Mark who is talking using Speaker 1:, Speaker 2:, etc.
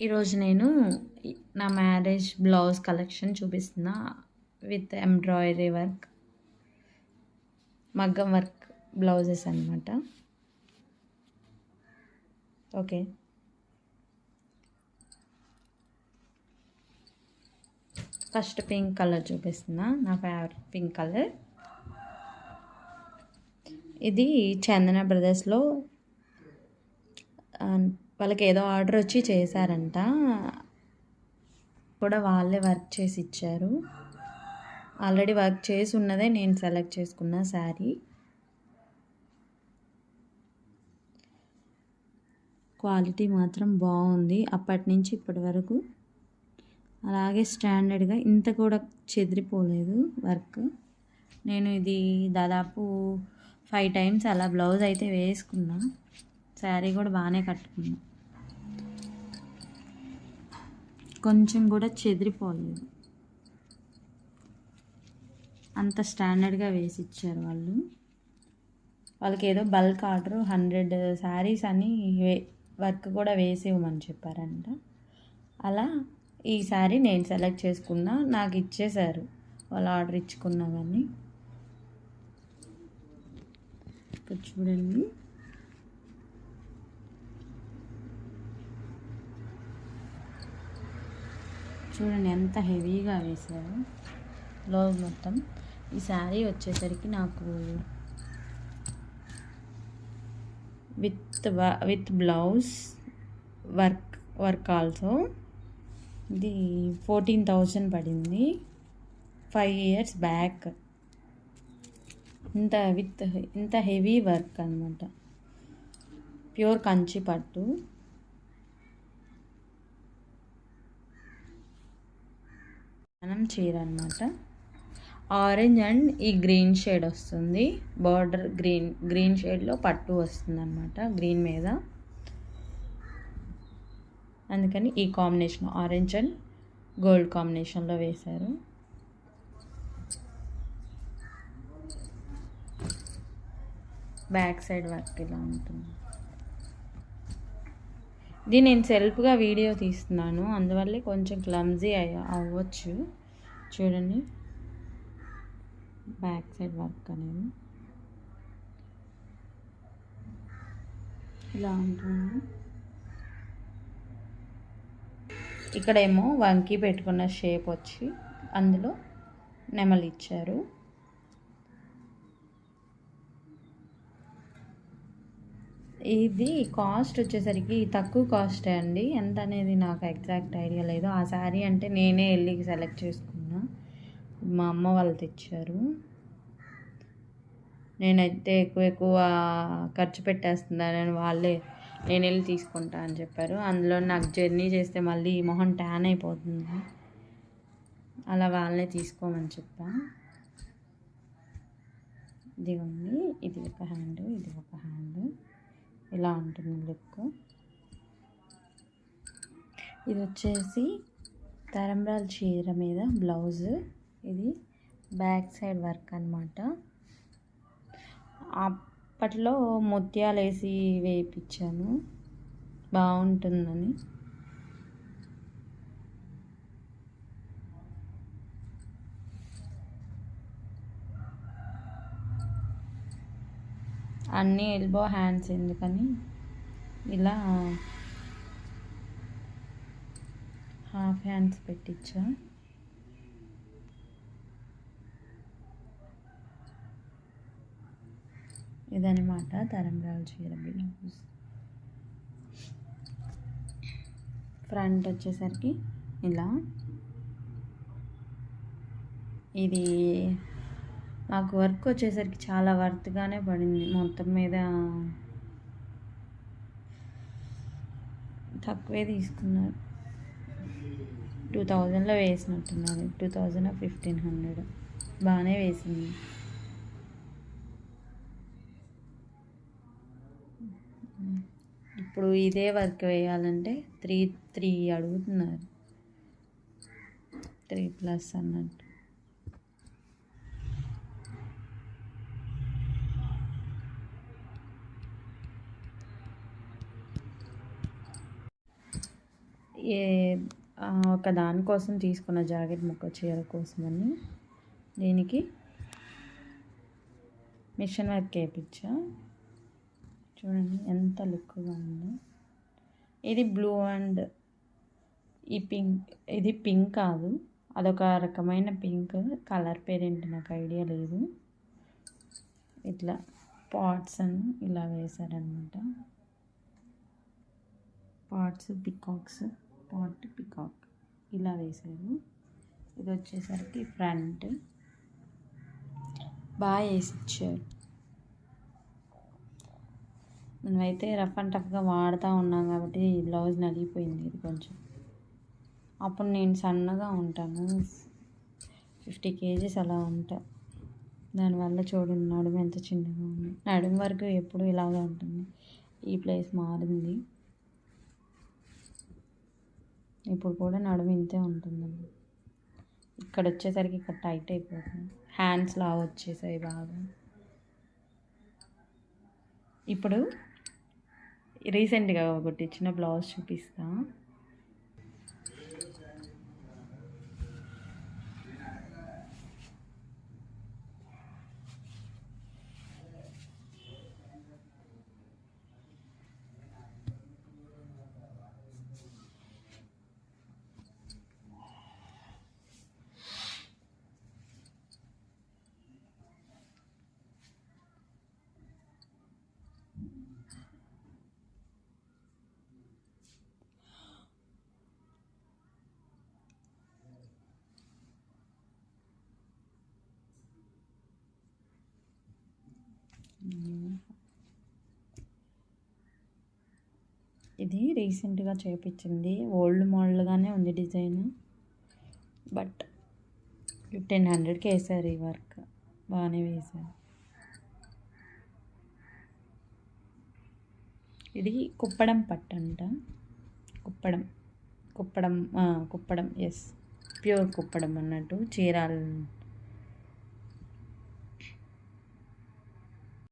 Speaker 1: ఈరోజు నేను నా మ్యారేజ్ బ్లౌజ్ కలెక్షన్ చూపిస్తున్నా విత్ ఎంబ్రాయిడరీ వర్క్ మగ్గం వర్క్ బ్లౌజెస్ అనమాట ఓకే. ఫస్ట్ పింక్ కలర్ చూపిస్తున్నా నా ఫేవరెట్ పింక్ కలర్. ఇది చందన బ్రదర్స్లో వాళ్ళకి ఏదో ఆర్డర్ వచ్చి చేశారంట. కూడా వాళ్ళే వర్క్ చేసి ఇచ్చారు. ఆల్రెడీ వర్క్ చేసి ఉన్నదే నేను సెలెక్ట్ చేసుకున్న శారీ. క్వాలిటీ మాత్రం బాగుంది. అప్పటి నుంచి ఇప్పటి వరకు. అలాగే స్టాండర్డ్గా ఇంత కూడా చెదిరిపోలేదు వర్క్. నేను ఇది దాదాపు ఫైవ్ టైమ్స్ అలా బ్లౌజ్ అయితే వేసుకున్నా. శారీ కూడా బాగానే కట్టుకున్నా. కొంచెం కూడా చెదిరిపోలేదు. అంత స్టాండర్డ్గా వేసి ఇచ్చారు వాళ్ళు. వాళ్ళకి ఏదో బల్క్ ఆర్డర్ హండ్రెడ్ శారీస్ అని వే- వర్క్ కూడా వేసి ఇవ్వమని చెప్పారంట. అలా ఈ శారీ నేను సెలెక్ట్ చేసుకున్నా నాకు ఇచ్చేశారు వాళ్ళు ఆర్డర్ ఇచ్చుకున్నా కానీ చూడండి. చూడండి ఎంత హెవీగా వేశారు. బ్లౌజ్ మొత్తం. ఈ శారీ వచ్చేసరికి నాకు with with blouse work work also. ఇది ఫోర్టీన్ థౌజండ్ పడింది. Five years back. ఇంత విత్ ఇంత హెవీ వర్క్ అనమాట ప్యూర్ కంచి పట్టు. మనం చీర అనమాట ఆరెంజ్ అండ్ ఈ గ్రీన్ షేడ్ వస్తుంది. బార్డర్ గ్రీన్ గ్రీన్ షేడ్లో పట్టు వస్తుంది అనమాట గ్రీన్ మీద. అందుకని ఈ కాంబినేషన్ ఆరెంజ్ అండ్ గోల్డ్ కాంబినేషన్లో వేశారు. బ్యాక్ సైడ్ వర్క్ ఇలా ఉంటుంది. ఇది నేను సెల్ఫ్గా వీడియో తీస్తున్నాను. అందువల్లే కొంచెం క్లమ్జీ అయ్య అవ్వచ్చు. చూడండి. బ్యాక్ సైడ్ వర్క్ అనేది. ఇలా ఉంటుంది. ఇక్కడేమో వంకి పెట్టుకున్న షేప్ వచ్చి అందులో నెమలిచ్చారు ఇది కాస్ట్ వచ్చేసరికి తక్కువ కాస్టే అండి. ఎంత అనేది నాకు ఎగ్జాక్ట్ ఐడియా లేదు. ఆ శారీ అంటే నేనే వెళ్ళి సెలెక్ట్ చేసుకున్నా. మా అమ్మ వాళ్ళు తెచ్చారు. నేనైతే ఎక్కువ ఎక్కువ ఖర్చు పెట్టేస్తున్నానని వాళ్ళే నేను వెళ్ళి తీసుకుంటా అని చెప్పారు. అందులో నాకు జర్నీ చేస్తే మళ్ళీ మొహం ట్యాన్ అయిపోతుంది. అలా వాళ్ళనే తీసుకోమని చెప్పా. ఇదిగోండి. ఇది ఒక హ్యాండ్ ఇది ఒక హ్యాండ్. ఇలా ఉంటుంది లుక్. ఇది వచ్చేసి తరంబ్రాల చీర మీద బ్లౌజ్. ఇది బ్యాక్ సైడ్ వర్క్ అనమాట అప్పట్లో ముత్యాలు వేసి వేయించాను బాగుంటుందని. అన్ని ఎల్బో హ్యాండ్స్ ఎందుకని? ఇలా హాఫ్ హ్యాండ్స్ పెట్టించా ఇదనమాట తరంబ్రాల చీర బ్లౌజ్ ఫ్రంట్ వచ్చేసరికి ఇలా. ఇది నాకు వర్క్ వచ్చేసరికి చాలా వర్త్గానే పడింది మొత్తం మీద. తక్కువే తీసుకున్నారు. టూ థౌజండ్లో వేసినట్టున్నారు. టూ థౌజండ్ ఫిఫ్టీన్ హండ్రెడ్ బాగానే వేసింది. ఇప్పుడు ఇదే వర్క్ వేయాలంటే త్రీ త్రీ అడుగుతున్నారు. త్రీ ప్లస్ అన్నట్టు. ఒక దానికోసం తీసుకున్న జాకెట్ ముక్క చీర కోసమని దీనికి మిషన్ వర్క్ వేయించా. చూడండి ఎంత లుక్గా ఉందో. ఇది బ్లూ అండ్ ఈ పింక్ ఇది పింక్ కాదు అదొక రకమైన పింక్ కలర్ పేరేంటి నాకు ఐడియా లేదు. ఇట్లా పాట్స్ అని ఇలా వేశారనమాట. Pots peacocks. Pot peacock. ఇలా వేశారు ఇది వచ్చేసరికి ఫ్రంట్. బాగా వేసి ఇచ్చారు మనమైతే రఫ్ అండ్ టఫ్గా వాడుతూ ఉన్నాం కాబట్టి బ్లౌజ్ నలిగిపోయింది ఇది కొంచెం. అప్పుడు నేను సన్నగా ఉంటాను. ఫిఫ్టీ కేజీస్ అలా ఉంటా. దానివల్ల చూడండి నడుము ఎంత చిన్నగా ఉంది. నడుము వరకు ఎప్పుడు ఇలాగే ఉంటుంది. ఈ ప్లేస్ మారింది. ఇప్పుడు కూడా నడుము ఇంతే ఉంటుందండి. ఇక్కడ వచ్చేసరికి ఇక్కడ టైట్ అయిపోతుంది. హ్యాండ్స్ లాగా వచ్చేసాయి బాగా. ఇప్పుడు రీసెంట్గా ఒకటి ఇచ్చిన బ్లౌజ్ చూపిస్తా. ఇది రీసెంట్గా చేపించింది. ఓల్డ్ మోడల్గానే ఉంది డిజైన్. బట్ ఫిఫ్టీన్ హండ్రెడ్కి వేసారు ఈ వర్క్. బాగానే వేసారు. ఇది కుప్పడం పట్టు అంట. కుప్పడం. కుప్పడం కుప్పడం ఎస్ ప్యూర్ కుప్పడం అన్నట్టు చీరాలు